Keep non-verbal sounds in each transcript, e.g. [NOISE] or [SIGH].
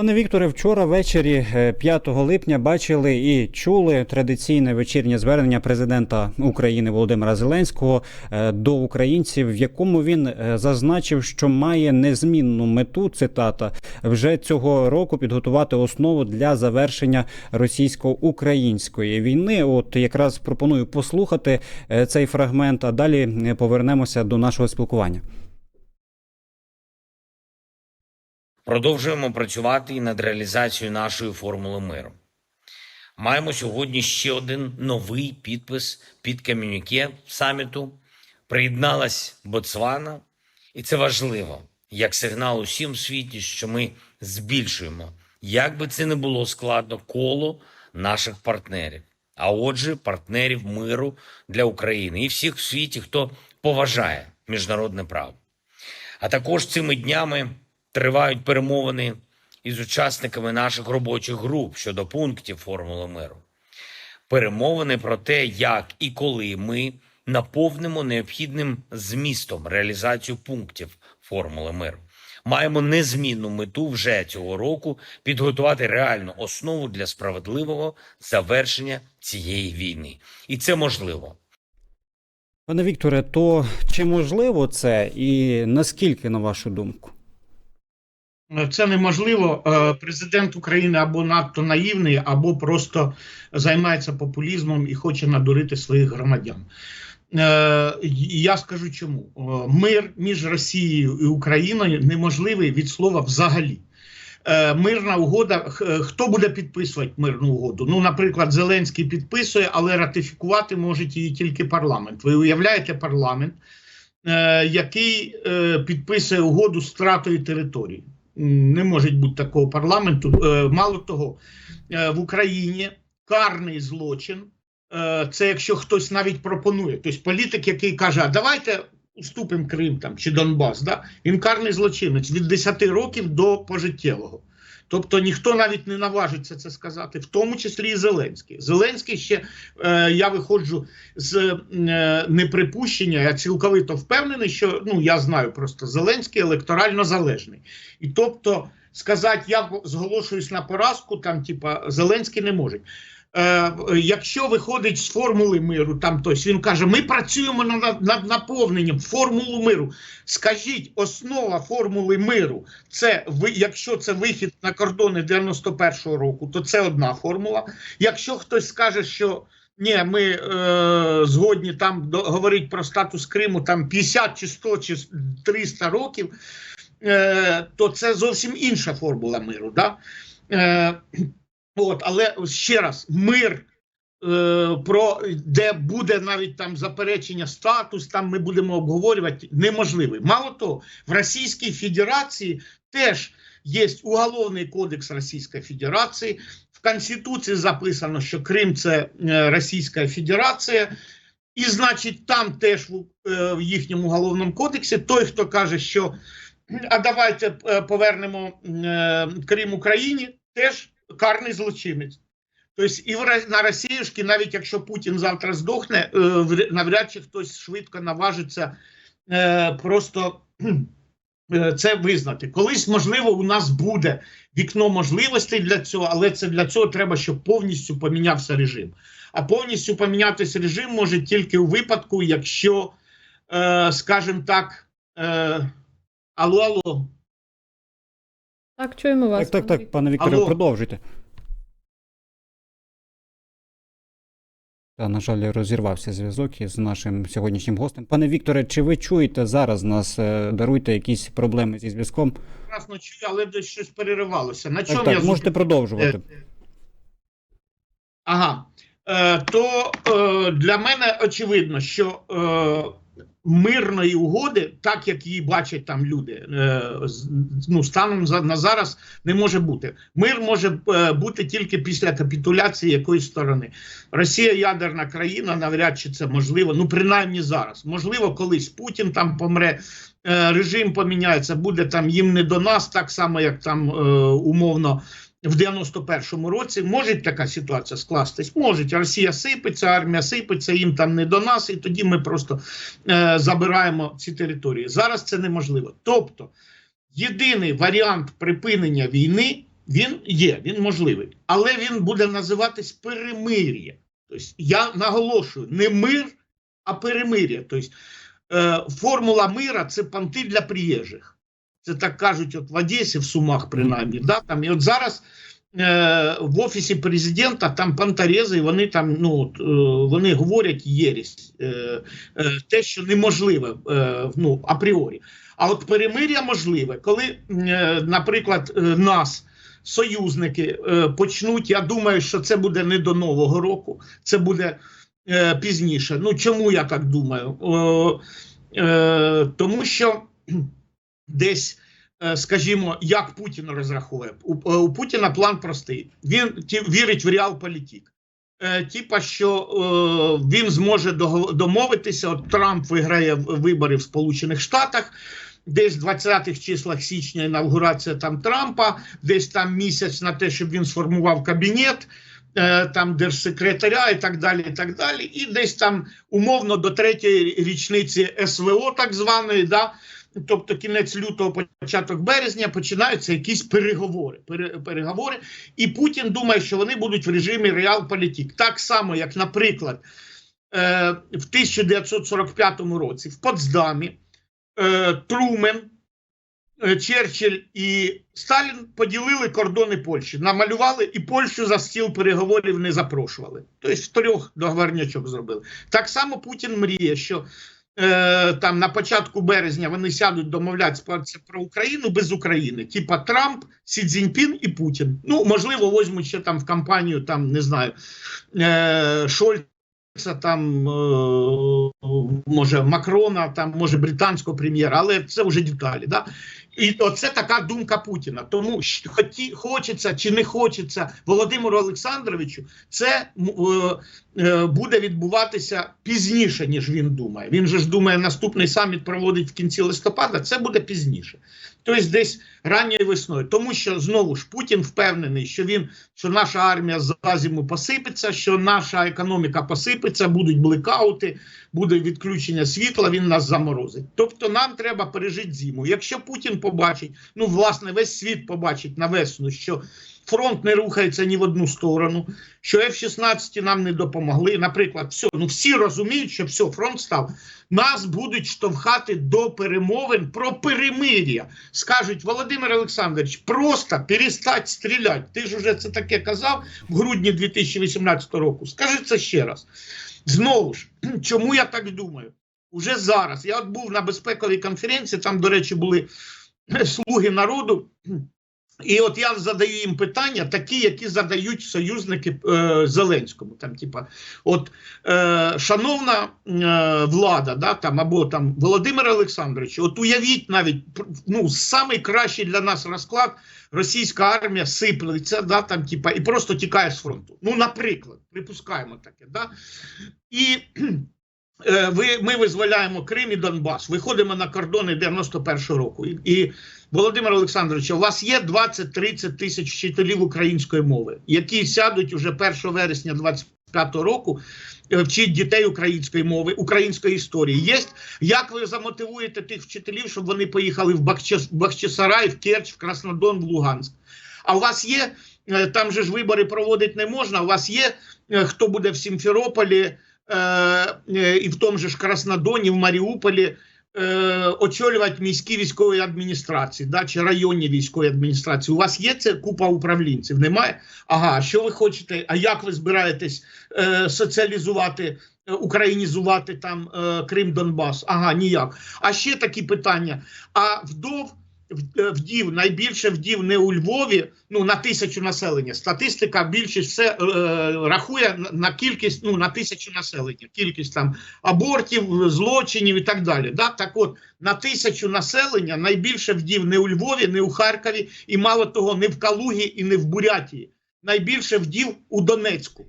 Пане Вікторе, вчора ввечері е, 5 липня бачили і чули традиційне вечірнє звернення президента України Володимира Зеленського е, до українців, в якому він е, зазначив, що має незмінну мету цитата вже цього року підготувати основу для завершення російсько-української війни. От якраз пропоную послухати е, цей фрагмент, а далі е, повернемося до нашого спілкування. Продовжуємо працювати і над реалізацією нашої формули миру. Маємо сьогодні ще один новий підпис під комюніке саміту. Приєдналась Ботсвана, і це важливо як сигнал усім в світі, що ми збільшуємо, як би це не було складно, коло наших партнерів. А отже, партнерів миру для України і всіх в світі, хто поважає міжнародне право. А також цими днями тривають перемовини із учасниками наших робочих груп щодо пунктів формули миру. Перемовини про те, як і коли ми наповнимо необхідним змістом реалізацію пунктів формули миру. Маємо незмінну мету вже цього року підготувати реальну основу для справедливого завершення цієї війни. І це можливо. Пане Вікторе, то чи можливо це, і наскільки на вашу думку? Це неможливо. Е, Президент України або надто наївний, або просто займається популізмом і хоче надурити своїх громадян. Е, Я скажу чому Е, мир між Росією і Україною неможливий від слова взагалі. Е, Мирна угода. Хто буде підписувати мирну угоду? Ну, наприклад, Зеленський підписує, але ратифікувати може її тільки парламент. Ви уявляєте парламент, е, який е, підписує угоду з втратою території? Не може бути такого парламенту. Е, Мало того, е, в Україні карний злочин. Е, Це якщо хтось навіть пропонує. Тобто політик, який каже, а давайте уступимо Крим там чи Донбас, да? він карний злочинець від 10 років до пожиттєвого. Тобто ніхто навіть не наважиться це сказати, в тому числі і Зеленський. Зеленський ще е, я виходжу з е, неприпущення, я цілковито впевнений, що ну я знаю просто Зеленський електорально залежний. І тобто сказати, я зголошуюсь на поразку, там, типа, Зеленський не може. Е, якщо виходить з формули миру, там тось він каже: ми працюємо над, над наповненням формулу миру. Скажіть, основа формули миру, це якщо це вихід на кордони 91-го року, то це одна формула. Якщо хтось скаже, що ні, ми е, згодні там до, говорить про статус Криму там 50 чи 100 чи 300 років, е, то це зовсім інша формула миру. Да? Е, От, але ще раз, мир, е, про де буде навіть там заперечення статус, там ми будемо обговорювати, неможливий. Мало того, в Російській Федерації теж є Уголовний кодекс Російської Федерації. В Конституції записано, що Крим це е, Російська Федерація. І, значить, там теж в, е, в їхньому уголовному кодексі той, хто каже, що а давайте е, повернемо Крим Україні, теж карний злочинець. Тобто і на Росіюшки, навіть якщо Путін завтра здохне, е, навряд чи хтось швидко наважиться е, просто е, це визнати. Колись, можливо, у нас буде вікно можливостей для цього, але це для цього треба, щоб повністю помінявся режим. А повністю помінятися режим може тільки у випадку, якщо, скажімо так, е, алло, алло. Так, чуємо вас. Так, так, так, пане Вікторе, Алло. продовжуйте. Та, на жаль, розірвався зв'язок із нашим сьогоднішнім гостем. Пане Вікторе, чи ви чуєте зараз нас? е, Даруйте якісь проблеми зі зв'язком? Прекрасно чую, але десь щось переривалося. На Так, чому так, я можете зупинився? продовжувати. Е, Ага. Е, то е, для мене очевидно, що е, мирної угоди, так як її бачать там люди, е, ну, станом на зараз не може бути. Мир може е, бути тільки після капітуляції якоїсь сторони. Росія ядерна країна, навряд чи це можливо, ну принаймні зараз. Можливо, колись Путін там помре. е, Режим поміняється, буде там їм не до нас, так само як там умовно в 91-му році може така ситуація скластись? Може, Росія сипеться, армія сипеться, їм там не до нас, і тоді ми просто е, забираємо ці території. Зараз це неможливо. Тобто, єдиний варіант припинення війни Він є, він можливий, але він буде називатись перемир'я. Тобто я наголошую, не мир, а перемир'я. Тобто е, формула мира це понти для приїжджих. Це так кажуть, от в Одесі, в Сумах, принаймні. Да? Там, і от зараз е, в офісі президента там пантарези, вони там ну, е, вони говорять єрість, е, те, що неможливе ну, апріорі. А от перемир'я можливе, коли, наприклад, нас. Союзники почнуть. Я думаю, що це буде не до Нового року, це буде пізніше. Ну чому я так думаю? Тому що десь, е, скажімо, як Путін розраховує, у, е, Путіна план простий. Він вірить в реалполітик. Е, Типа, що він зможе домовитися. От Трамп виграє вибори в Сполучених Штатах. Десь в 20-х числах січня інавгурація там Трампа, десь там місяць на те, щоб він сформував кабінет, там держсекретаря і так далі. І так далі. І десь там умовно до третьої річниці СВО, так званої, да, тобто кінець лютого, початок березня, починаються якісь переговори. Переговори. І Путін думає, що вони будуть в режимі реалполітик. Так само, як, наприклад, е, в 1945 році в Потсдамі е, Трумен, е, Черчилль і Сталін поділили кордони Польщі, намалювали і Польщу за стіл переговорів не запрошували. Тобто трьох договорнячок зробили. Так само Путін мріє, що там на початку березня вони сядуть домовлятися про, Україну без України. Типа Трамп, Сі Цзіньпін і Путін. Ну, можливо, возьмуть ще там в кампанію, там не знаю, Шольца, Шольц. Це там е, може Макрона, там може британського прем'єра, але це вже деталі. Да? І оце така думка Путіна. Тому хоті, хочеться чи не хочеться Володимиру Олександровичу, це е, е, буде відбуватися пізніше, ніж він думає. Він же ж думає, наступний саміт проводить в кінці листопада. Це буде пізніше. Тобто десь ранньою весною. Тому що знову ж Путін впевнений, що він що наша армія за зиму посипеться, що наша економіка посипеться, будуть блекаути, буде відключення світла, він нас заморозить. Тобто нам треба пережити зиму. Якщо Путін побачить, ну власне, весь світ побачить на весну, що фронт не рухається ні в одну сторону, що F-16 нам не допомогли. Наприклад, все, ну всі розуміють, що все, фронт став. Нас будуть штовхати до перемовин про перемир'я. Скажуть, Володимир Олександрович, просто перестать стріляти. Ти ж уже це таке казав в грудні 2018 року. Скажи це ще раз. Знову ж, [CLEARS THROAT] чому я так думаю? Уже зараз. Я от був на безпековій конференції, там, до речі, були [CLEARS THROAT] слуги народу. І от я задаю їм питання, такі, які задають союзники е, Зеленському. Там, типа, от, е, шановна е, влада, да, там, або там Володимир Олександрович, от уявіть навіть ну, самий кращий для нас розклад, російська армія сиплеться, да, там, типа, і просто тікає з фронту. Ну, наприклад, припускаємо таке. Да? І ви, ми визволяємо Крим і Донбас, виходимо на кордони 91-го року. І, і Володимир Олександрович, у вас є 20-30 тисяч вчителів української мови, які сядуть уже 1 вересня 25 року е, вчить дітей української мови, української історії. Є як ви замотивуєте тих вчителів, щоб вони поїхали в Бахчис- Бахчисарай, в Керчь, в Краснодон, в Луганськ? А у вас є е, там же ж вибори проводити не можна. У вас є е, хто буде в Сімферополі е, е, і в тому ж Краснодоні, в Маріуполі е, очолювати міські військові адміністрації, да, чи районні військові адміністрації. У вас є це купа управлінців? Немає? Ага, що ви хочете? А як ви збираєтесь е, соціалізувати, е, українізувати там е, Крим, Донбас? Ага, ніяк. А ще такі питання. А вдов. В- е, Вдів найбільше вдів не у Львові, ну на тисячу населення. Статистика більшість все е, рахує на кількість, ну на тисячу населення, кількість там абортів, злочинів і так далі. Да? Так от на тисячу населення найбільше вдів не у Львові, не у Харкові, і мало того, не в Калугі і не в Бурятії. Найбільше вдів у Донецьку.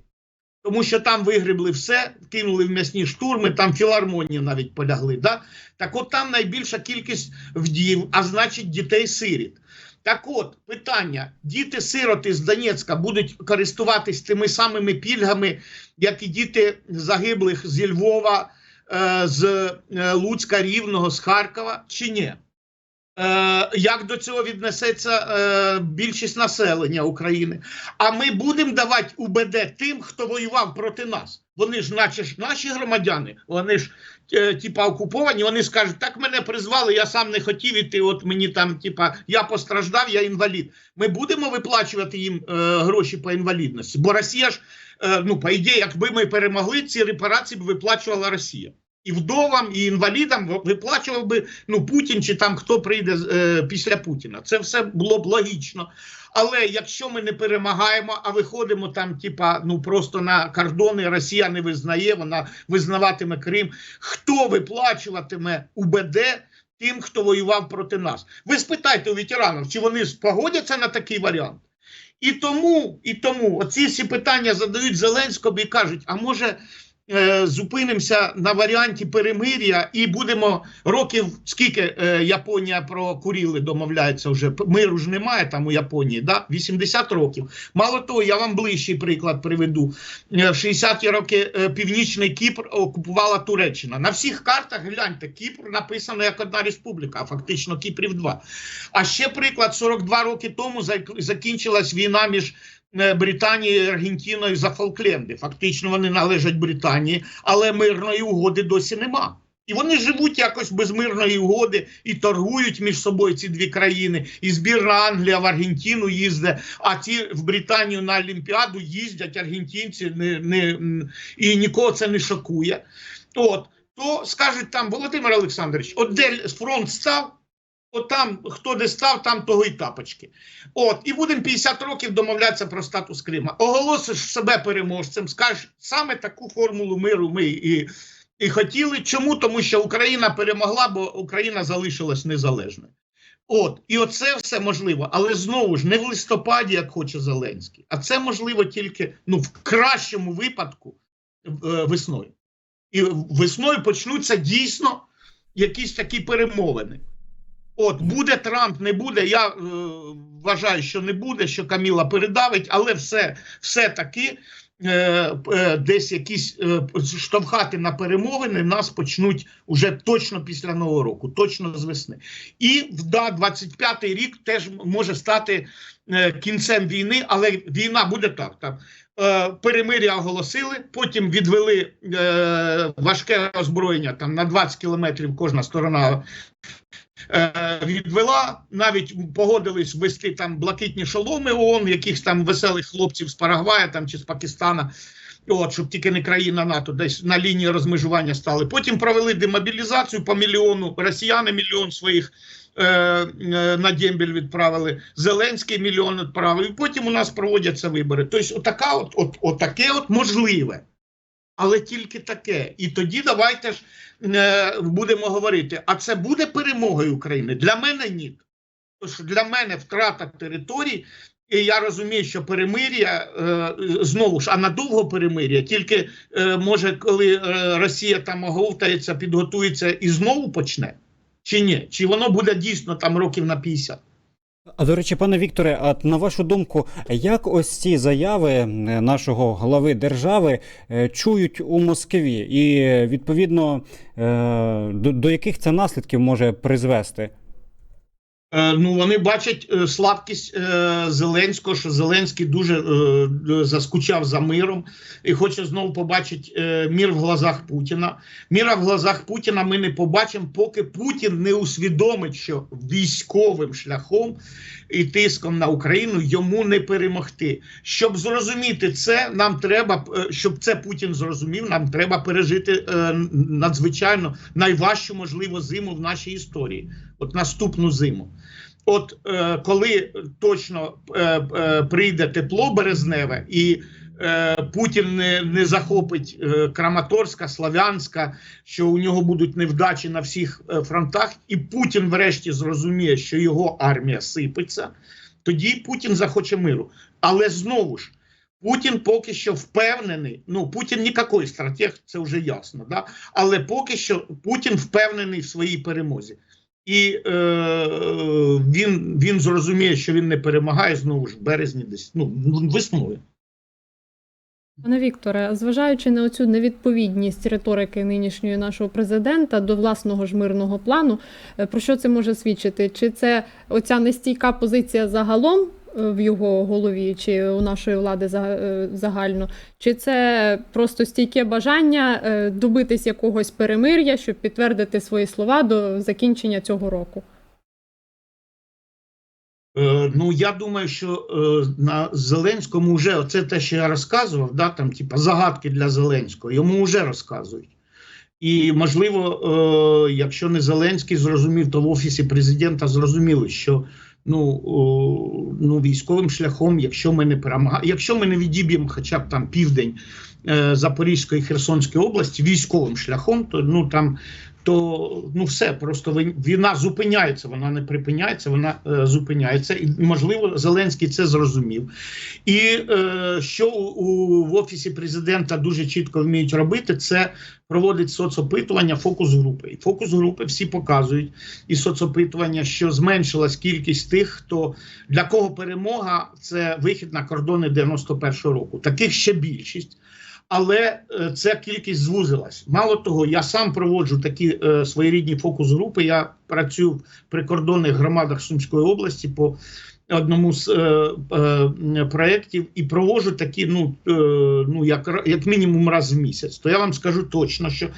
Тому що там вигребли все, кинули в м'ясні штурми, там філармонії навіть полягли. Да? Так от там найбільша кількість вдів, а значить дітей-сиріт. Так от, питання: діти-сироти з Донецька будуть користуватись тими самими пільгами, як і діти загиблих зі Львова, е, з е, Луцька, Рівного, з Харкова, чи ні? Е, як до цього віднесеться е, більшість населення України? А ми будемо давати УБД тим, хто воював проти нас. Вони ж, наче ж наші громадяни, вони ж е, типа окуповані. Вони скажуть, так мене призвали, я сам не хотів іти. От мені там, типа, я постраждав, я інвалід. Ми будемо виплачувати їм е, гроші по інвалідності, бо Росія ж, е, ну по ідеї, якби ми перемогли, ці репарації б виплачувала Росія. І вдовам, і інвалідам виплачував би ну Путін чи там хто прийде е, після Путіна. Це все було б логічно. Але якщо ми не перемагаємо, а виходимо там, типа, ну просто на кордони, Росія не визнає, вона визнаватиме Крим. Хто виплачуватиме УБД тим, хто воював проти нас? Ви спитайте у ветеранів, чи вони погодяться на такий варіант? І тому, і тому оці всі питання задають Зеленському і кажуть: а може е, зупинимося на варіанті перемир'я і будемо років, скільки е, Японія про Куріли домовляється вже. Миру ж немає там у Японії, да? 80 років. Мало того, я вам ближчий приклад приведу. Е, В 60-ті роки Північний Кіпр окупувала Туреччина. На всіх картах гляньте, Кіпр написано як одна республіка, а фактично Кіпрів два. А ще приклад: 42 роки тому закінчилась війна між е, Британією і за Фолкленди. Фактично вони належать Британії, але мирної угоди досі нема. І вони живуть якось без мирної угоди і торгують між собою ці дві країни. І збірна Англія в Аргентину їздить, а ті в Британію на Олімпіаду їздять аргентинці, не, не, і нікого це не шокує. От то скажуть там Володимир Олександрович, от де фронт став, от там хто де став, там того і тапочки. От, і будемо 50 років домовлятися про статус Крима. Оголосиш себе переможцем, скажеш, саме таку формулу миру ми і, і хотіли. Чому? Тому що Україна перемогла, бо Україна залишилась незалежною. От, і оце все можливо, але знову ж не в листопаді, як хоче Зеленський, а це можливо тільки ну, в кращому випадку е, весною. І весною почнуться дійсно якісь такі перемовини. От буде Трамп, не буде. Я е, вважаю, що не буде, що Каміла передавить, але все, все таки е, е, десь якісь е, штовхати на перемовини нас почнуть уже точно після нового року, точно з весни. І да, 25-й рік теж може стати е, кінцем війни, але війна буде так. там. Е, перемир'я оголосили, потім відвели е, важке озброєння там на 20 кілометрів кожна сторона відвела, навіть погодились ввести там блакитні шоломи ООН, якихось там веселих хлопців з Парагвая там, чи з Пакистана. От, щоб тільки не країна НАТО, десь на лінії розмежування стали. Потім провели демобілізацію по мільйону. Росіяни мільйон своїх е, е, на дембель відправили. Зеленський мільйон відправив. І потім у нас проводяться вибори. Тобто, отака от, от, отаке от можливе. Але тільки таке. І тоді давайте ж е, будемо говорити: а це буде перемогою України? Для мене ні. Тож для мене втрата територій, і я розумію, що перемир'я е, знову ж, а надовго перемир'я, тільки е, може, коли е, Росія там оговтається, підготується і знову почне, чи ні? Чи воно буде дійсно там років на 50? А до речі, пане Вікторе, а на вашу думку, як ось ці заяви е, нашого глави держави е, чують у Москві, і відповідно е, до яких це наслідків може призвести? Е, Ну, вони бачать е, слабкість е, Зеленського, що Зеленський дуже заскучав за миром і хоче знову побачити мір в глазах Путіна. Міра в глазах Путіна ми не побачимо, поки Путін не усвідомить, що військовим шляхом і тиском на Україну йому не перемогти. Щоб зрозуміти це, нам треба, щоб це Путін зрозумів, нам треба пережити надзвичайно найважчу можливу зиму в нашій історії. От наступну зиму. От е, коли точно е, е, прийде тепло березневе і е, Путін не, не захопить е, Краматорська, Славянська, що у нього будуть невдачі на всіх е, фронтах, і Путін врешті зрозуміє, що його армія сипеться, тоді Путін захоче миру. Але знову ж. Путін поки що впевнений. Ну Путін ніякий стратег, це вже ясно. Да? Але поки що Путін впевнений в своїй перемозі. І е, він, він зрозуміє, що він не перемагає знову ж в березні, десь ну весною. Пане Вікторе, зважаючи на оцю невідповідність риторики нинішньої нашого президента до власного ж мирного плану, е, про що це може свідчити? Чи це оця нестійка позиція загалом в його голові, чи у нашої влади е, загально, чи це просто стійке бажання е, добитись якогось перемир'я, щоб підтвердити свої слова до закінчення цього року? Е, ну, я думаю, що на Зеленському вже оце те, що я розказував, да, там, типа, загадки для Зеленського, йому вже розказують. І, можливо, якщо не Зеленський зрозумів, то в Офісі президента зрозуміли, що ну, о, ну, військовим шляхом, якщо ми не перемага... якщо ми не відіб'ємо хоча б там південь е, Запорізької Херсонської області військовим шляхом, то ну там то ну все просто вій- війна зупиняється, вона не припиняється, вона е, зупиняється. І можливо, Зеленський це зрозумів. І е, що у, у- в офісі президента дуже чітко вміють робити, це проводить соцопитування фокус групи. І фокус групи всі показують і соцопитування, що зменшилась кількість тих, хто для кого перемога це вихід на кордони 91-го року. Таких ще більшість. Але е, ця кількість звузилась. Мало того, я сам проводжу такі е, своєрідні фокус-групи. Я працюю в прикордонних громадах Сумської області по одному з е, проєктів і проводжу такі, ну, е, ну як, як мінімум раз в місяць. То я вам скажу точно, що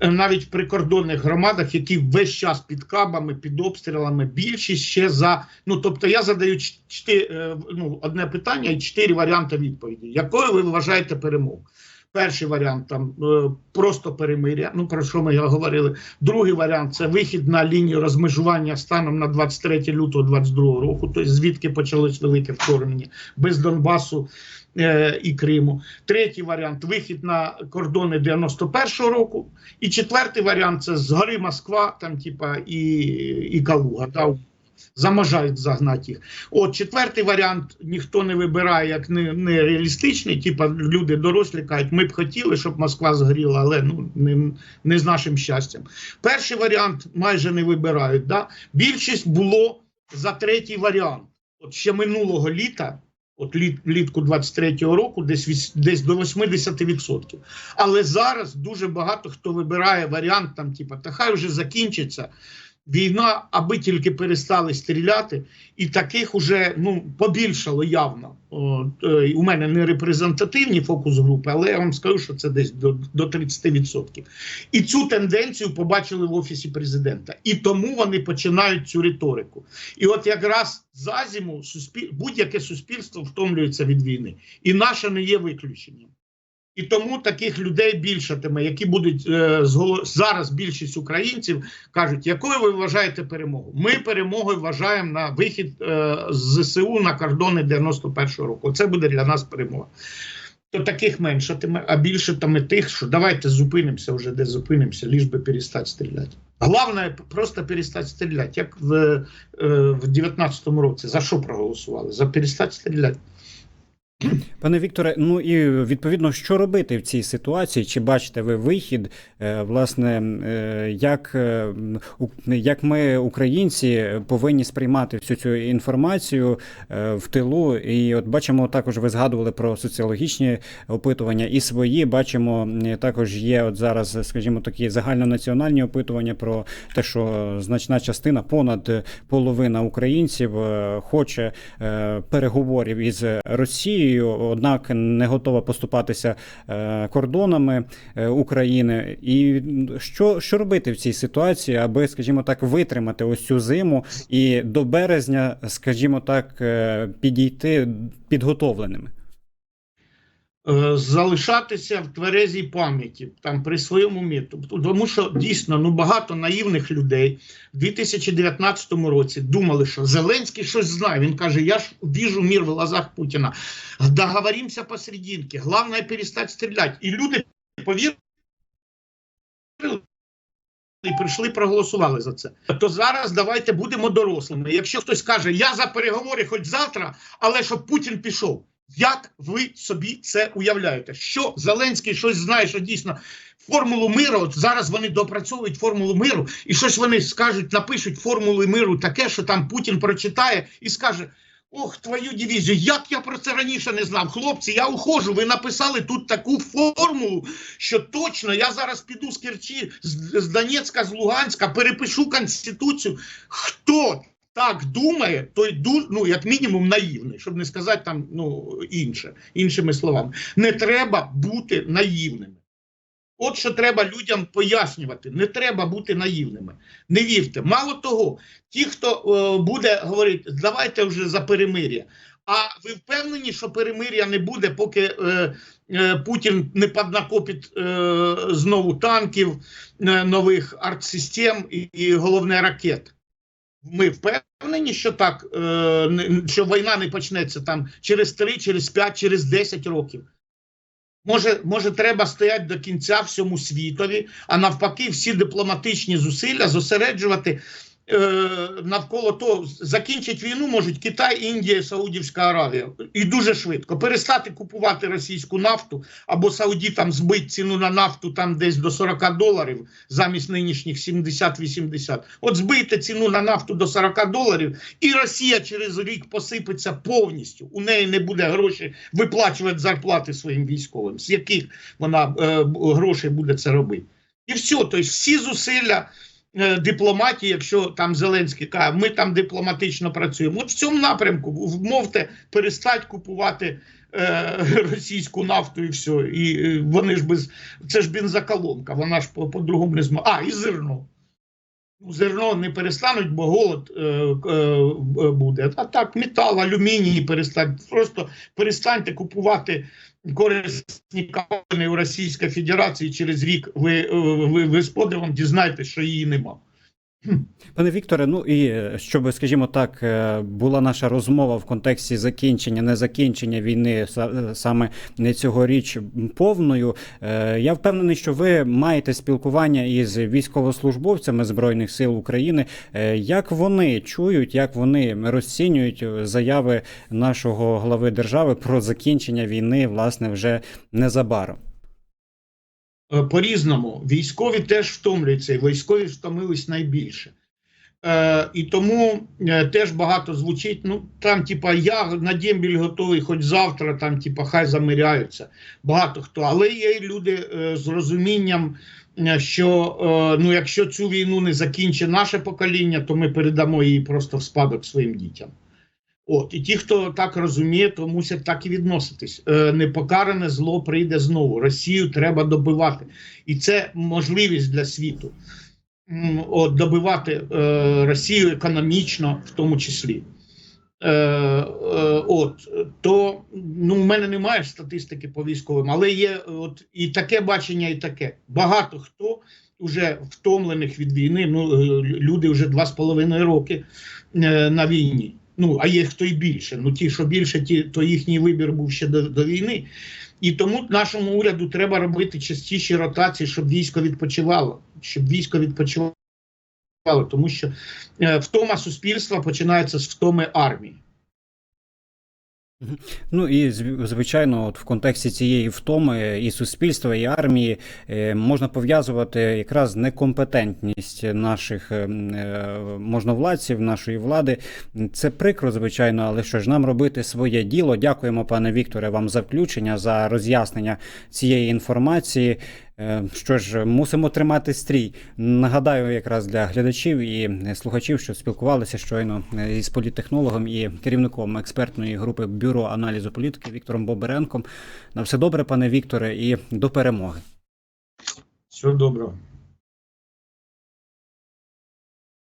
навіть в прикордонних громадах, які весь час під кабами, під обстрілами, більшість ще за. Ну тобто я задаю чти, ну, одне питання і чотири варіанти відповіді. Якою ви вважаєте перемогу? Перший варіант там е, просто перемиря. Ну про що ми говорили. Другий варіант це вихід на лінію розмежування станом на 23 лютого 22 року, тобто звідки почалось велике вторгнення без Донбасу е, і Криму. Третій варіант вихід на кордони 91-го року. І четвертий варіант це згори Москва, там, типа, і, і Калуга. Да, Заможають загнати їх. От четвертий варіант ніхто не вибирає як не, не. Типа люди дорослі кажуть, ми б хотіли, щоб Москва згоріла, але ну не, не з нашим щастям. Перший варіант майже не вибирають. Да? Більшість було за третій варіант. От ще минулого літа, от літ, влітку 23-го року, десь десь до 80%. Але зараз дуже багато хто вибирає варіант там, типа, та хай вже закінчиться. Війна, аби тільки перестали стріляти, і таких уже ну побільшало явно. Е, у мене не репрезентативні фокус групи, але я вам скажу, що це десь до, до 30%. І цю тенденцію побачили в офісі президента, і тому вони починають цю риторику. І от якраз за зиму суспіль... будь-яке суспільство втомлюється від війни, і наше не є виключенням. І тому таких людей більшатиме, які будуть е, зараз більшість українців кажуть, якою ви вважаєте перемогу? Ми перемогою вважаємо на вихід е, з ЗСУ на кордони 91-го року. Це буде для нас перемога. То таких меншатиме, а більшатиме тих, що давайте зупинимося вже, де зупинимося, ліж би перестати стріляти. Головне просто перестати стріляти. Як в, е, в 19-му році. За що проголосували? За перестати стріляти. Пане Вікторе, ну і відповідно, що робити в цій ситуації? Чи бачите ви вихід? Е, Власне, е, як, е, як ми, українці, повинні сприймати всю цю інформацію в тилу? І от бачимо, також ви згадували про соціологічні опитування і свої. Бачимо, також є от зараз, скажімо, такі загальнонаціональні опитування про те, що значна частина, понад половина українців хоче переговорів із Росією, однак не готова поступатися е, кордонами е, України. І що, що робити в цій ситуації, аби, скажімо так, витримати ось цю зиму і до березня, скажімо так, е, підійти підготовленими? Е, залишатися в тверезій пам'яті там при своєму методу. Тому що дійсно ну багато наївних людей в 2019 році думали, що Зеленський щось знає. Він каже: Я ж віжу мір в глазах Путіна. Договоримося посерединки. Головне перестати стріляти. І люди повірили. І прийшли, проголосували за це. То зараз давайте будемо дорослими. Якщо хтось каже, я за переговори хоч завтра, але щоб Путін пішов. Як ви собі це уявляєте? Що Зеленський щось знає, що дійсно формулу миру, от зараз вони допрацьовують формулу миру, і щось вони скажуть, напишуть формулу миру таке, що там Путін прочитає і скаже: Ох, твою дивізію, як я про це раніше не знав. Хлопці, я ухожу. Ви написали тут таку формулу, що точно я зараз піду з Керчі, з Донецька, з Луганська, перепишу Конституцію. Хто так думає, той ду, ну, як мінімум наївний, щоб не сказати там ну, інше, іншими словами. Не треба бути наївними. От що треба людям пояснювати. Не треба бути наївними. Не вірте. Мало того, ті, хто е, буде говорити, давайте вже за перемир'я. А ви впевнені, що перемир'я не буде, поки е, е, Путін не піднакопить е, знову танків, е, нових артсистем і, і головне ракет? Ми впевнені, що так, е, що війна не почнеться там через 3, через 5, через 10 років. Може, може, треба стояти до кінця всьому світові, а навпаки, всі дипломатичні зусилля зосереджувати навколо того, закінчить війну можуть Китай, Індія, Саудівська Аравія. І дуже швидко. Перестати купувати російську нафту або саудітам збити ціну на нафту там десь до 40 доларів замість нинішніх 70-80. От збийте ціну на нафту до 40 доларів, і Росія через рік посипеться повністю. У неї не буде грошей виплачувати зарплати своїм військовим, з яких вона е, грошей буде це робити. І все, тобто всі зусилля е, дипломатії, якщо там Зеленський каже, ми там дипломатично працюємо. От в цьому напрямку вмовте перестать купувати е, російську нафту і все. І е, вони ж без це ж бензоколонка, вона ж по- по-другому не зможе. А, і зерно. Ну, Зерно не перестануть, бо голод е, е, буде. А так, метал, алюміній перестануть. Просто перестаньте купувати корисні капелі у Російській Федерації. Через рік ви, е, ви, ви з подивом дізнаєтесь, що її нема. Пане Вікторе, ну і е, щоб, скажімо так, е, була наша розмова в контексті закінчення, не закінчення війни саме не цьогоріч повною. е, Я впевнений, що ви маєте спілкування із військовослужбовцями Збройних сил України. Е, Як вони чують, як вони розцінюють е, заяви нашого глави держави про закінчення війни, власне, вже незабаром? Е, по-різному. Військові теж втомлюються, і військові втомились найбільше. Е, і тому е, теж багато звучить. Ну, там, типа, я на дембіль готовий хоч завтра, там, типа, хай замиряються. Багато хто. Але є люди е, з розумінням, е, що е, ну, якщо цю війну не закінчить наше покоління, то ми передамо її просто в спадок своїм дітям. От, і ті, хто так розуміє, то мусять так і відноситись. Е, непокаране зло прийде знову. Росію треба добивати. І це можливість для світу. От, добивати е, Росію економічно, в тому числі. Е, е, от, то ну, в мене немає статистики по військовим, але є от, і таке бачення, і таке. Багато хто вже втомлених від війни, ну, е, люди вже два з половиною роки е, на війні. Ну, а є хто й більше. Ну, ті, що більше, ті, то їхній вибір був ще до, до війни. І тому нашому уряду треба робити частіші ротації, щоб військо відпочивало, щоб військо відпочивало, тому що е, втома суспільства починається з втоми армії. Ну і звичайно, от в контексті цієї втоми і суспільства, і армії е, можна пов'язувати якраз некомпетентність наших е, е, можновладців, нашої влади. Це прикро, звичайно, але що ж нам робити своє діло? Дякуємо, пане Вікторе, вам за включення, за роз'яснення цієї інформації. Е, Що ж, мусимо тримати стрій. Нагадаю, якраз для глядачів і слухачів, що спілкувалися щойно е, із політтехнологом і керівником експертної групи бюро аналізу політики Віктором Боберенком. На все добре, пане Вікторе, і до перемоги. Всього доброго.